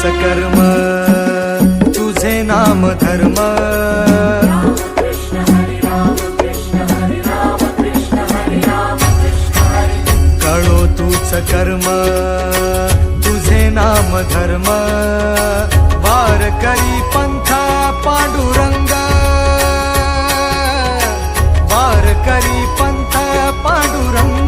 माझ कर्म तुझे नाम धर्म. कळो तुझ कर्म तुझे नाम धर्म. वार करी पंथा पांडुरंग वार करी पंथा पांडुरंग.